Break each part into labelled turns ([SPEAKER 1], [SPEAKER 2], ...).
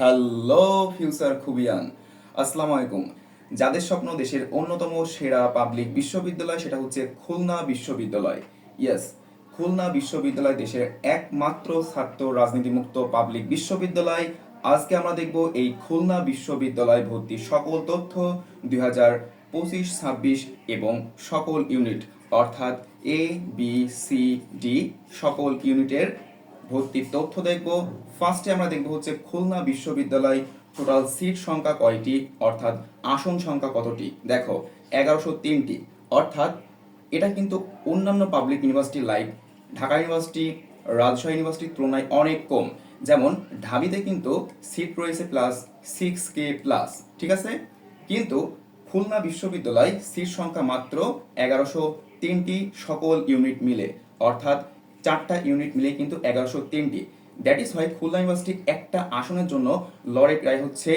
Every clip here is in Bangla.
[SPEAKER 1] হ্যালো ফিউচার খুবিয়ান আসসালামু আলাইকুম যাদের স্বপ্ন দেশের অন্যতম সেরা পাবলিক বিশ্ববিদ্যালয় সেটা হচ্ছে খুলনা বিশ্ববিদ্যালয়। ইয়েস খুলনা বিশ্ববিদ্যালয় দেশের একমাত্র ছাত্র রাজনীতিমুক্ত পাবলিক বিশ্ববিদ্যালয়। আজকে আমরা দেখব এই খুলনা বিশ্ববিদ্যালয় ভর্তি সকল তথ্য দুই হাজার পঁচিশ ছাব্বিশ এবং সকল ইউনিট অর্থাৎ এ বি সি ডি সকল ইউনিটের ভর্তির তথ্য দেখব। ফার্স্টে আমরা দেখব হচ্ছে খুলনা বিশ্ববিদ্যালয় টোটাল সিট সংখ্যা কয়টি? অর্থাৎ আসন সংখ্যা কতটি? দেখো, এগারোশো তিনটি। অর্থাৎ এটা কিন্তু অন্যান্য public university like Dhaka university Rajshahi ইউনিভার্সিটির তুলনায় অনেক কম। যেমন, ঢাবিতে কিন্তু সিট রয়েছে প্লাস সিক্স কে প্লাস ঠিক আছে? কিন্তু খুলনা বিশ্ববিদ্যালয় সিট সংখ্যা মাত্র এগারোশো তিনটি সকল ইউনিট মিলে। অর্থাৎ চারটা ইউনিট মিলে কিন্তু এগারোশো তিনটি। দ্যাট ইজ হয় খুলনা ইউনিভার্সিটি একটা আসনের জন্য লড়ে প্রায় হচ্ছে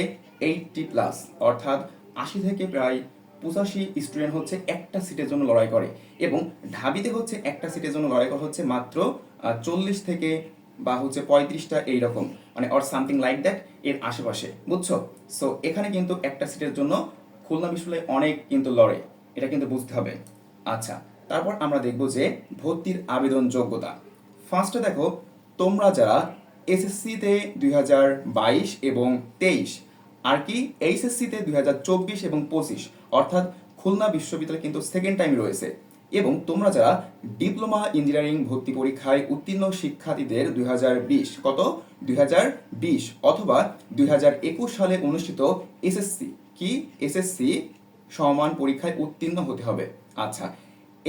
[SPEAKER 1] এইটটি প্লাস অর্থাৎ আশি থেকে প্রায় পঁচাশি স্টুডেন্ট হচ্ছে একটা সিটের জন্য লড়াই করে এবং ঢাবিতে হচ্ছে একটা সিটের জন্য লড়াই করা হচ্ছে মাত্র চল্লিশ থেকে বা হচ্ছে পঁয়ত্রিশটা এইরকম মানে অর সামথিং লাইক দ্যাট এর আশেপাশে, বুঝছ? সো এখানে কিন্তু একটা সিটের জন্য খুলনা বিশ্ববিদ্যালয় অনেক কিন্তু লড়ে, এটা কিন্তু বুঝতে হবে। আচ্ছা তারপর আমরা দেখব যে ভর্তির আবেদন যোগ্যতা। ফার্স্টে দেখো, তোমরা যারা এসএসসিতে দুই হাজার বাইশ এবং তেইশ, আর কি এইচএসসিতে দুই হাজার চব্বিশ এবং পঁচিশ, অর্থাৎ খুলনা বিশ্ববিদ্যালয় কিন্তু সেকেন্ড টাইম রয়েছে, এবং তোমরা যারা ডিপ্লোমা ইঞ্জিনিয়ারিং ভর্তি পরীক্ষায় উত্তীর্ণ শিক্ষার্থীদের দুই হাজার বিশ, কত? দুই হাজার বিশ, অথবা দুই হাজার একুশ সালে অনুষ্ঠিত এসএসসি কি? এসএসসি সমান পরীক্ষায় উত্তীর্ণ হতে হবে। আচ্ছা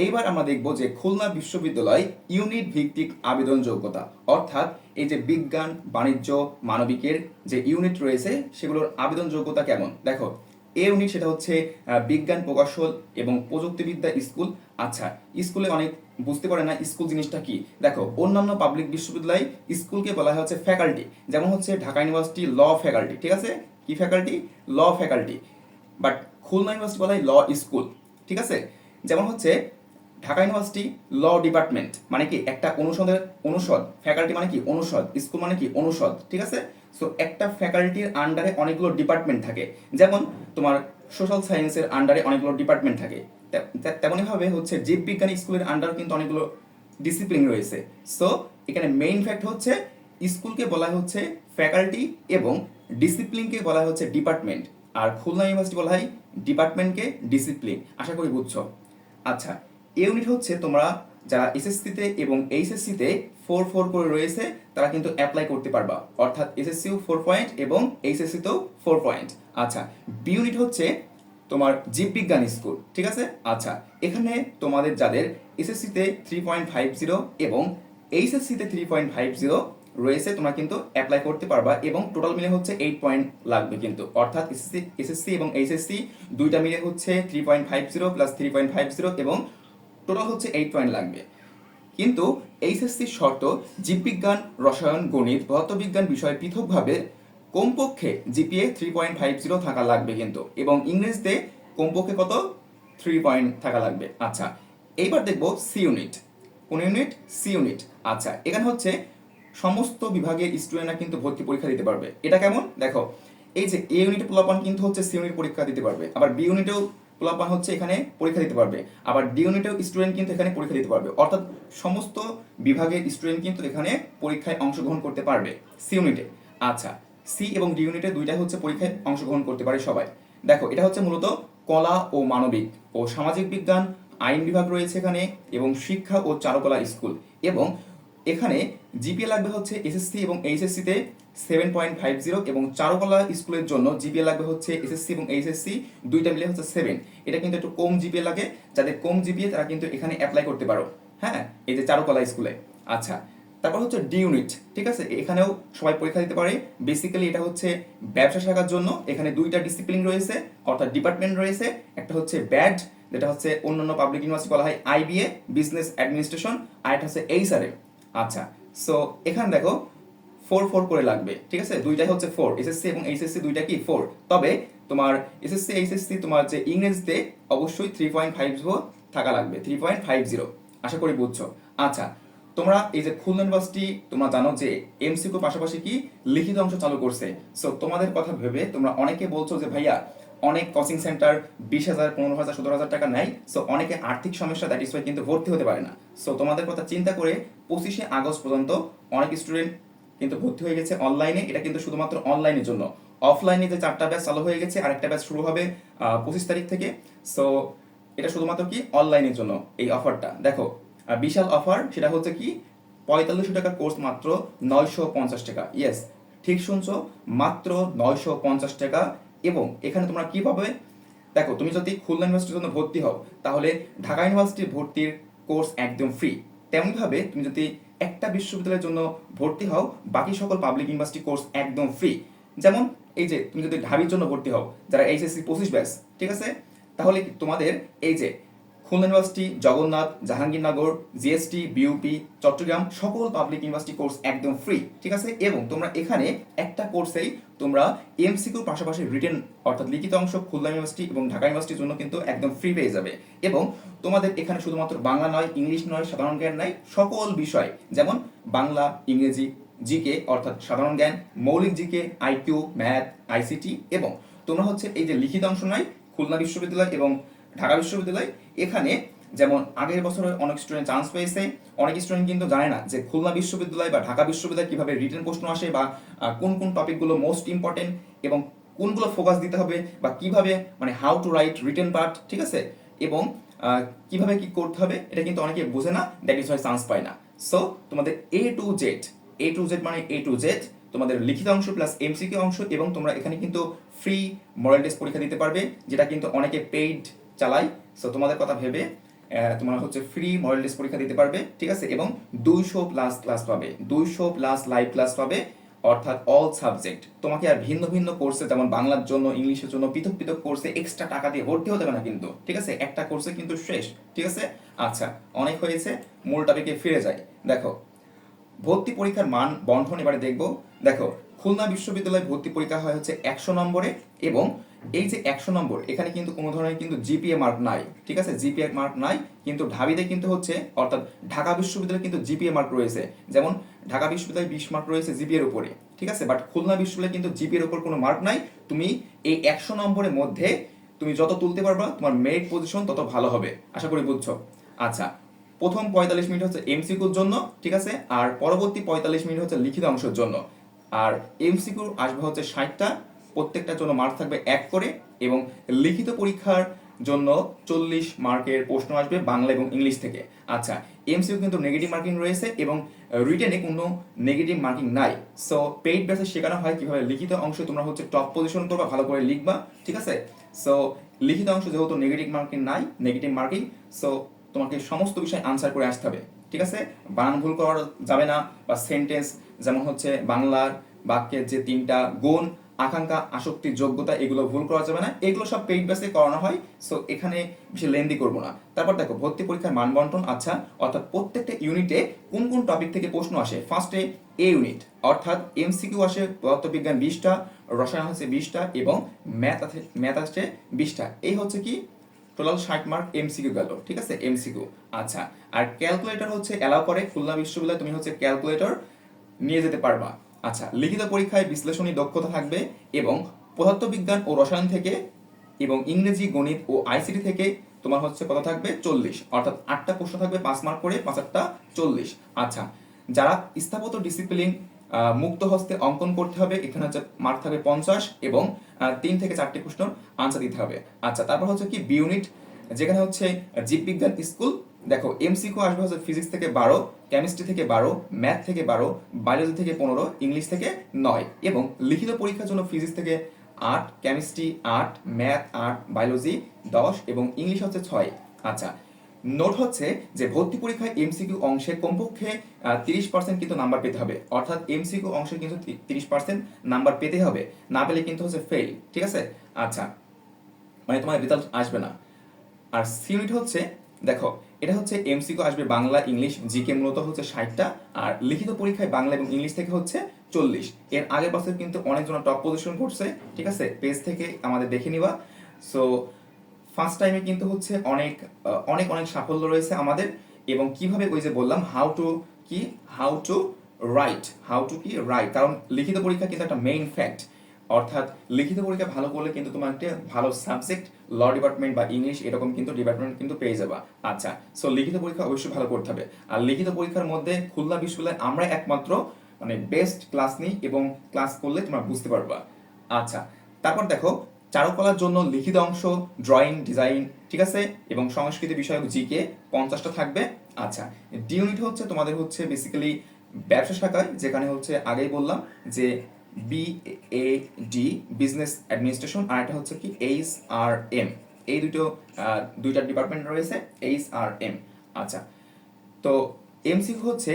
[SPEAKER 1] এইবার আমরা দেখব যে খুলনা বিশ্ববিদ্যালয় ইউনিট ভিত্তিক আবেদন যোগ্যতা, অর্থাৎ এই যে বিজ্ঞান, বাণিজ্য, মানবিকের যে ইউনিট রয়েছে সেগুলোর আবেদন যোগ্যতা কেমন? দেখো এ ইউনিট সেটা হচ্ছে বিজ্ঞান প্রকৌশল এবং প্রযুক্তিবিদ্যা স্কুল। আচ্ছা স্কুলে অনেক বুঝতে পারে না স্কুল জিনিসটা কি? দেখো, অন্যান্য পাবলিক বিশ্ববিদ্যালয় স্কুলকে বলা হয় হচ্ছে ফ্যাকাল্টি, যেমন হচ্ছে ঢাকা ইউনিভার্সিটি ল ফ্যাকাল্টি, ঠিক আছে? কি faculty? Law faculty. But Khulna university বলা হয় ল স্কুল, ঠিক আছে? যেমন হচ্ছে ঢাকা ইউনিভার্সিটি ল ডিপার্টমেন্ট মানে কি? একটা অনুষদের অনুষদ। ফ্যাকাল্টি মানে কি? অনুষদ। স্কুল মানে কি? অনুষদ। ঠিক আছে? সো একটা ফ্যাকাল্টির আন্ডারে অনেকগুলো ডিপার্টমেন্ট থাকে। যেমন তোমার সোশ্যাল সায়েন্সের আন্ডারে অনেকগুলো ডিপার্টমেন্ট থাকে। তেমনইভাবে হচ্ছে জীববিজ্ঞান স্কুলের আন্ডার কিন্তু অনেকগুলো ডিসিপ্লিন রয়েছে। সো এখানে মেইন ফ্যাক্ট হচ্ছে স্কুলকে বলা হচ্ছে ফ্যাকাল্টি এবং ডিসিপ্লিনকে বলা হচ্ছে ডিপার্টমেন্ট আর খুলনা ইউনিভার্সিটি বলা হয় ডিপার্টমেন্টকে ডিসিপ্লিন আশা করি বুঝছ? আচ্ছা ইউনিট হচ্ছে তোমরা যারা এসএসসিতে এবং এইচএসসিতে ফোর ফোর করে রয়েছে, তারা কিন্তু অ্যাপ্লাই করতে পারবা। অর্থাৎ এসএসসিও ফোর পয়েন্ট এবং এইচএসসিতেও ফোর পয়েন্ট আচ্ছা বি ইউনিট হচ্ছে তোমার জীববিজ্ঞান স্কুল ঠিক আছে? আচ্ছা এখানে তোমাদের যাদের এসএসসিতে থ্রি পয়েন্ট ফাইভ জিরো এবং এইচএসসিতে থ্রি পয়েন্ট ফাইভ জিরো রয়েছে, তোমরা কিন্তু অ্যাপ্লাই করতে পারবা এবং টোটাল মিলে হচ্ছে এইট পয়েন্ট লাগবে কিন্তু। অর্থাৎ এসএসসি এসএসসি এবং এইচএসসি দুইটা মিলে হচ্ছে three point five zero plus three point five zero এবং টোটাল হচ্ছে এইট পয়েন্ট লাগবে। কিন্তু এইচএসসির শর্ত, জীববিজ্ঞান, রসায়ন, গণিত পদার্থবিজ্ঞান বিষয়ে পৃথকভাবে কমপক্ষে GPA three point five zero থাকা লাগবে কিন্তু, এবং ইংরেজিতে কমপক্ষে কত? থ্রি পয়েন্ট থাকা লাগবে। আচ্ছা এইবার দেখব সি ইউনিট কোন ইউনিট সি ইউনিট আচ্ছা এখানে হচ্ছে সমস্ত বিভাগের স্টুডেন্টরা কিন্তু ভর্তি পরীক্ষা দিতে পারবে। এটা কেমন? দেখো, এই যে এ ইউনিটে পোলাপান কিন্তু হচ্ছে সি ইউনিট পরীক্ষা দিতে পারবে। আবার বি ইউনিটেও পোলাপান হচ্ছে এখানে পরীক্ষা দিতে পারবে। আবার ডি ইউনিটেও স্টুডেন্ট কিন্তু এখানে পরীক্ষা দিতে পারবে। অর্থাৎ সমস্ত বিভাগের স্টুডেন্ট কিন্তু এখানে পরীক্ষায় অংশগ্রহণ করতে পারবে সি ইউনিটে আচ্ছা সি এবং ডি ইউনিটে দুইটাই হচ্ছে পরীক্ষায় অংশগ্রহণ করতে পারে সবাই। দেখো, এটা হচ্ছে মূলত কলা ও মানবিক ও সামাজিক বিজ্ঞান, আইন বিভাগ রয়েছে এখানে এবং শিক্ষা ও চারুকলা স্কুল। এবং এখানে জিপিএ লাগবে হচ্ছে এসএসসি এবং এইচএসসিতে সেভেন পয়েন্ট ফাইভ জিরো এবং চারুকলা স্কুলের জন্য জিপিএ লাগবে হচ্ছে এসএসসি এবং এইচএসসি দুইটা মিলে হচ্ছে সেভেন এটা কিন্তু একটু কম জিপিএ লাগে, যাদের কম জিপিএ তারা কিন্তু এখানে অ্যাপ্লাই করতে পারো। হ্যাঁ? এই যে চারুকলা স্কুলে। আচ্ছা তারপর হচ্ছে ডি ইউনিট ঠিক আছে? এখানেও সবাই পরীক্ষা দিতে পারে। বেসিক্যালি এটা হচ্ছে ব্যবসা শাখার জন্য। এখানে দুইটা ডিসিপ্লিন রয়েছে, অর্থাৎ ডিপার্টমেন্ট রয়েছে। একটা হচ্ছে ব্যাড যেটা হচ্ছে অন্যান্য পাবলিক ইউনিভার্সিটি বলা হয় আইবিএ বিজনেস অ্যাডমিনিস্ট্রেশন আর একটা হচ্ছে এইচআরএ আচ্ছা সো এখানে দেখো ফোর ফোর করে লাগবে, ঠিক আছে? দুইটাই হচ্ছে ফোর এসএসসি এবং এইচএসসি দুইটা কি? ফোর তবে তোমার এসএসসি এইচএসসি তোমার যে ইংরেজিতে অবশ্যই থ্রি পয়েন্ট ফাইভ জিরো থাকা লাগবে থ্রি পয়েন্ট ফাইভ জিরো আশা করি বুঝছ? আচ্ছা তোমরা এই যে খুলনা ইউনিভার্সিটি তোমরা জানো যে এমসিকিউ পাশাপাশি কি লিখিত অংশ চালু করছে। সো তোমাদের কথা ভেবে তোমরা অনেকে বলছো যে, ভাইয়া, অনেক কোচিং সেন্টার বিশ হাজার, পনেরো হাজার, সতেরো হাজার টাকা নেয় সো অনেকে আর্থিক সমস্যা দ্যাট ইস ওয়াই কিন্তু ভর্তি হতে পারে না। সো তোমাদের কথা চিন্তা করে পঁচিশে আগস্ট পর্যন্ত অনেক স্টুডেন্ট কিন্তু ভর্তি হয়ে গেছে অনলাইনে এটা কিন্তু শুধুমাত্র অনলাইনের জন্য। অফলাইনে যে চারটা ব্যাচ চালু হয়ে গেছে, আরেকটা ব্যাচ শুরু হবে পঁচিশ তারিখ থেকে। সো এটা শুধুমাত্র কি? অনলাইনের জন্য এই অফারটা দেখো বিশাল অফার সেটা হচ্ছে কি? পঁয়তাল্লিশশো টাকার কোর্স মাত্র নয়শো পঞ্চাশ টাকা। ইয়েস ঠিক শুনছো, মাত্র নয়শো পঞ্চাশ টাকা। এবং এখানে তোমরা কি পাবে? দেখো, তুমি যদি খুলনা ইউনিভার্সিটির জন্য ভর্তি হও, তাহলে ঢাকা ইউনিভার্সিটির ভর্তির কোর্স একদম ফ্রি তেমনভাবে তুমি যদি একটা বিশ্ববিদ্যালয়ের জন্য ভর্তি হও, বাকি সকল পাবলিক ইউনিভার্সিটি কোর্স একদম ফ্রি যেমন এই যে, তুমি যদি ঢাবির জন্য ভর্তি হও, যারা এইচএসসি পঁচিশ ব্যাস ঠিক আছে? তাহলে তোমাদের এই যে Khulna university Jagannath, Jahangirnagar GST BUP Chattogram, সকল পাবলিক ইউনিভার্সিটি কোর্স একদম ফ্রি ঠিক আছে? এবং তোমরা এখানে একটা কোর্সেই তোমরা এমসিকিউর পাশাপাশি রিটেন অর্থাৎ লিখিত অংশ খুলনা ইউনিভার্সিটি এবং ঢাকা ইউনিভার্সিটির জন্য কিন্তু একদম ফ্রি পেয়ে যাবে। এবং তোমাদের এখানে শুধুমাত্র বাংলা নয় ইংলিশ নয়, সাধারণ জ্ঞান নয় সকল বিষয়, যেমন বাংলা, ইংরেজি জিকে অর্থাৎ সাধারণ জ্ঞান, মৌলিক জিকে আইকিউ ম্যাথ আইসিটি এবং তোমরা হচ্ছে এই যে লিখিত অংশ নয়, খুলনা বিশ্ববিদ্যালয় এবং ঢাকা বিশ্ববিদ্যালয় এখানে যেমন আগের বছরে অনেক স্টুডেন্ট চান্স পেয়েছে, অনেক স্টুডেন্ট কিন্তু জানে না যে খুলনা বিশ্ববিদ্যালয় বা ঢাকা বিশ্ববিদ্যালয় কীভাবে রিটেন প্রশ্ন আসে বা কোন কোন টপিকগুলো মোস্ট ইম্পর্টেন্ট এবং কোনগুলো ফোকাস দিতে হবে বা কীভাবে মানে how to write written part ঠিক আছে? এবং কীভাবে কি করতে হবে এটা কিন্তু অনেকে বোঝে না দ্যাট ইজ ওয়াই চান্স পায় না। সো তোমাদের A to Z A to Z মানে এ টু জেড তোমাদের লিখিত অংশ প্লাস এমসিকিউ অংশ এবং তোমরা এখানে কিন্তু ফ্রি মডেল টেস্ট পরীক্ষা দিতে পারবে, যেটা কিন্তু অনেকে পেইড চালায়। সো তোমাদের কথা ভেবে তোমরা হচ্ছে ফ্রি মডেল টেস্ট পরীক্ষা দিতে পারবে, ঠিক আছে? এবং দুইশো প্লাস ক্লাস পাবে, দুইশো প্লাস লাইভ ক্লাস পাবে, অর্থাৎ অল সাবজেক্ট তোমাকে আর ভিন্ন ভিন্ন কোর্সে যেমন বাংলার জন্য, ইংলিশের জন্য, পৃথক পৃথক কোর্সে এক্সট্রা টাকা দিয়ে ভর্তি হতে না কিন্তু, ঠিক আছে? একটা কোর্সে কিন্তু শেষ, ঠিক আছে? আচ্ছা অনেক হয়েছে, মূল টপিকে ফিরে যাই। দেখো, ভর্তি পরীক্ষার মান বন্টন এবারে দেখব। দেখো, খুলনা বিশ্ববিদ্যালয়ে ভর্তি পরীক্ষা হয় হচ্ছে একশো নম্বরে এবং এই যে একশো নম্বর, এখানে কিন্তু কোনো ধরনের কিন্তু জিপিএ মার্ক নাই, ঠিক আছে? জিপিএ মার্ক নাই, কিন্তু ঢাবিতে কিন্তু হচ্ছে, অর্থাৎ ঢাকা বিশ্ববিদ্যালয়ে কিন্তু জিপিএ মার্ক রয়েছে। যেমন ঢাকা বিশ্ববিদ্যালয়ে বিশ মার্ক রয়েছে জিপিএর উপরে, ঠিক আছে? বাট খুলনা বিশ্ববিদ্যালয়ে কিন্তু জিপিএর উপর কোনো মার্ক নাই। তুমি এই একশো নম্বরের মধ্যে তুমি যত তুলতে পারবা, তোমার মেরিট পজিশন তত ভালো হবে, আশা করি বুঝছ? আচ্ছা প্রথম পঁয়তাল্লিশ মিনিট হচ্ছে এমসিকিউর জন্য, ঠিক আছে? আর পরবর্তী পঁয়তাল্লিশ মিনিট হচ্ছে লিখিত অংশের জন্য। আর এমসিকিউ আসবে হচ্ছে ষাটটা প্রত্যেকটার জন্য মার্ক থাকবে এক করে এবং লিখিত পরীক্ষার জন্য চল্লিশ মার্কের প্রশ্ন আসবে বাংলা এবং ইংলিশ থেকে। আচ্ছা এমসিকিউ কিন্তু নেগেটিভ মার্কিং রয়েছে এবং রিটেনে কোনো নেগেটিভ মার্কিং নাই। সো পেইড বেসে শেখানো হয় কীভাবে লিখিত অংশ তোমরা হচ্ছে টপ পজিশন করবা, ভালো করে লিখবা, ঠিক আছে? সো লিখিত অংশ যেহেতু নেগেটিভ মার্কিং নাই নেগেটিভ মার্কিং সো তোমাকে সমস্ত বিষয় আনসার করে আসতে হবে, ঠিক আছে? বানান ভুল করা যাবে না বা সেন্টেন্স যেমন হচ্ছে বাংলার বাক্যের যে তিনটা গুণ আকাঙ্ক্ষা, আসক্তি, যোগ্যতা, এগুলো ভুল করা যাবে না। এগুলো সব পেইড বেসে করানো হয় সো এখানে বেশি লেন্দি করব না। তারপর দেখো, ভর্তি পরীক্ষার মান বন্টন আচ্ছা অর্থাৎ প্রত্যেকটা ইউনিটে কোন কোন টপিক থেকে প্রশ্ন আসে? ফার্স্টে এ ইউনিট অর্থাৎ এমসিকিউ আসে, পদার্থবিজ্ঞান বিশটা, রসায়ন হচ্ছে বিশটা, এবং ম্যাথ আছে ম্যাথ আসছে বিশটা। এই হচ্ছে কি? টোটাল ষাট মার্ক এমসিকিউ গেল, ঠিক আছে? এমসিকিউ আচ্ছা। আর ক্যালকুলেটর হচ্ছে অ্যালাউ করে, খুলনা বিশ্ববিদ্যালয়ে, তুমি হচ্ছে ক্যালকুলেটর নিয়ে যেতে পারবা। আচ্ছা লিখিত পরীক্ষায় বিশ্লেষণী দক্ষতা থাকবে এবং পদার্থবিজ্ঞান ও রসায়ন থেকে এবং ইংরেজি, গণিত ও আইসিটি থেকে তোমার হচ্ছে কত থাকবে? চল্লিশ। অর্থাৎ আটটা প্রশ্ন থাকবে পাঁচ মার্ক করে, পাঁচ আটটা চল্লিশ। আচ্ছা যারা স্থাপত্য ডিসিপ্লিন মুক্ত হস্তে অঙ্কন করতে হবে, এখানে হচ্ছে মার্ক থাকবে পঞ্চাশ এবং তিন থেকে চারটি প্রশ্ন আনসার দিতে হবে। আচ্ছা তারপর হচ্ছে কি বিউনিট যেখানে হচ্ছে জীববিজ্ঞান স্কুল দেখো এমসিকিউ আসবে হচ্ছে ফিজিক্স থেকে বারো কেমিস্ট্রি থেকে বারো ম্যাথ থেকে বারো বায়োলজি থেকে পনেরো ইংলিশ থেকে নয় এবং লিখিত পরীক্ষার জন্য ফিজিক্স থেকে আট কেমিস্ট্রি আট ম্যাথ আট বায়োলজি দশ এবং ইংলিশ হচ্ছে ছয়। আচ্ছা নোট হচ্ছে যে ভর্তি পরীক্ষায় এমসিকিউ অংশে কমপক্ষে তিরিশ পার্সেন্ট কিন্তু নাম্বার পেতে হবে। অর্থাৎ এমসিকিউ অংশে কিন্তু তিরিশ পার্সেন্ট নাম্বার পেতে হবে। না পেলে কিন্তু হচ্ছে ফেল ঠিক আছে? আচ্ছা মানে তোমার রেজাল্ট আসবে না। আর সি ইউনিট হচ্ছে, দেখো এটা হচ্ছে এমসিকিউ আসবে বাংলা, ইংলিশ জিকে মূলত হচ্ছে ষাটটা, আর লিখিত পরীক্ষায় বাংলা এবং ইংলিশ থেকে হচ্ছে চল্লিশ। এর আগের বছর কিন্তু অনেকজন টপ পজিশন করছে, ঠিক আছে? পেজ থেকে আমাদের দেখে নিবা। সো ফার্স্ট টাইমে কিন্তু হচ্ছে অনেক অনেক অনেক সাফল্য রয়েছে আমাদের। এবং কীভাবে ওই যে বললাম হাউ টু কি? How to write how to কি? রাইট কারণ লিখিত পরীক্ষা কিন্তু একটা মেইন ফ্যাক্ট অর্থাৎ লিখিত পরীক্ষা ভালো করলে কিন্তু তোমার একটা ভালো সাবজেক্ট ল ডিপার্টমেন্ট বা ইংলিশ এরকম কিন্তু ডিপার্টমেন্ট কিন্তু পেয়ে যাবা। আচ্ছা সো লিখিত পরীক্ষা অবশ্যই ভালো করতে হবে। আর লিখিত পরীক্ষার মধ্যে খুলনা বিশ্ববিদ্যালয়ে আমরা একমাত্র মানে বেস্ট ক্লাস নিই এবং ক্লাস করলে তোমরা বুঝতে পারবা। আচ্ছা তারপর দেখো, চারুকলার জন্য লিখিত অংশ ড্রয়িং ডিজাইন ঠিক আছে? এবং সংস্কৃতি বিষয়ক জিকে পঞ্চাশটা থাকবে। আচ্ছা ডি ইউনিট হচ্ছে তোমাদের হচ্ছে বেসিক্যালি ব্যবসা শাখায়, যেখানে হচ্ছে আগেই বললাম যে B A D business administration আর একটা হচ্ছে কি এইচ আর এম এই দুটো দুইটা ডিপার্টমেন্ট রয়েছে এইচ আর এম আচ্ছা তো এমসিকিউ হচ্ছে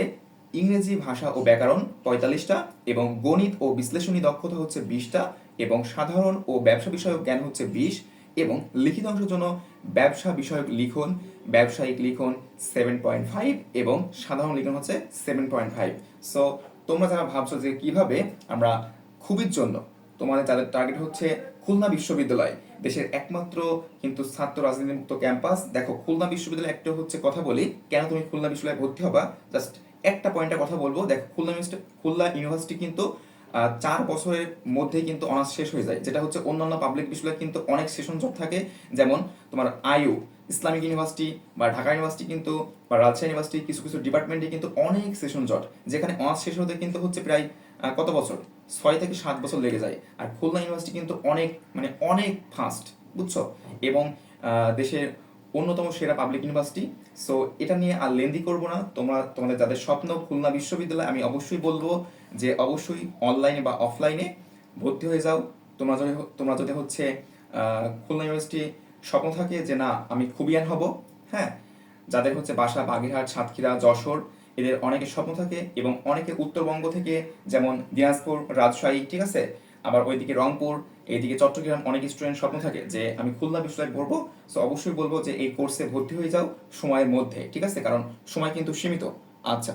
[SPEAKER 1] ইংরেজি ভাষা ও ব্যাকরণ পঁয়তাল্লিশটা এবং গণিত ও বিশ্লেষণী দক্ষতা হচ্ছে বিশটা এবং সাধারণ ও ব্যবসা বিষয়ক জ্ঞান হচ্ছে বিশ এবং লিখিত অংশের জন্য ব্যবসা বিষয়ক লিখন, ব্যবসায়িক লিখন সেভেন পয়েন্ট ফাইভ এবং সাধারণ লিখন হচ্ছে সেভেন পয়েন্ট ফাইভ সো তোমরা যারা ভাবছ যে কীভাবে আমরা খুবির জন্য তোমাদের যাদের টার্গেট হচ্ছে খুলনা বিশ্ববিদ্যালয়, দেশের একমাত্র কিন্তু ছাত্র রাজনীতি মুক্ত ক্যাম্পাস দেখো, খুলনা বিশ্ববিদ্যালয় একটা হচ্ছে কথা বলি, কেন তুমি খুলনা বিশ্ববিদ্যালয়ে ভর্তি হবা? জাস্ট একটা পয়েন্টে কথা বলব। দেখো, খুলনা খুলনা ইউনিভার্সিটি কিন্তু চার বছরের মধ্যে কিন্তু অনার্স শেষ হয়ে যায়। যেটা হচ্ছে অন্যান্য পাবলিক বিশ্ববিদ্যালয় কিন্তু অনেক সেশন জব থাকে। যেমন তোমার আইউ ইসলামিক ইউনিভার্সিটি বা ঢাকা ইউনিভার্সিটি কিন্তু বা রাজশাহী ইউনিভার্সিটি কিছু কিছু ডিপার্টমেন্টে কিন্তু অনেক সেশন জট, যেখানে অনার্স শেষ হতে কিন্তু হচ্ছে প্রায় কত বছর? ছয় থেকে সাত বছর লেগে যায়। আর খুলনা ইউনিভার্সিটি কিন্তু অনেক মানে অনেক ফাস্ট বুঝছ? এবং দেশের অন্যতম সেরা পাবলিক ইউনিভার্সিটি। সো এটা নিয়ে আর লেন্দি করব না। তোমরা, তোমাদের যাদের স্বপ্ন খুলনা বিশ্ববিদ্যালয়, আমি অবশ্যই বলব যে অবশ্যই অনলাইনে বা অফলাইনে ভর্তি হয়ে যাও। তোমরা যদি তোমরা যদি হচ্ছে খুলনা ইউনিভার্সিটি স্বপ্ন থাকে যে না, আমি খুবিয়ান হব হ্যাঁ? যাদের হচ্ছে বাসা বাগেরহাট, সাতক্ষীরা, যশোর, এদের অনেকের স্বপ্ন থাকে এবং অনেকে উত্তরবঙ্গ থেকে, যেমন দিনাজপুর, রাজশাহী, ঠিক আছে? আবার ওইদিকে রংপুর, এইদিকে চট্টগ্রাম, অনেক স্টুডেন্ট স্বপ্ন থাকে যে আমি খুলনা বিশ্ববিদ্যালয়ে পড়ব। সো অবশ্যই বলব যে এই কোর্সে ভর্তি হয়ে যাও সময়ের মধ্যে, ঠিক আছে? কারণ সময় কিন্তু সীমিত। আচ্ছা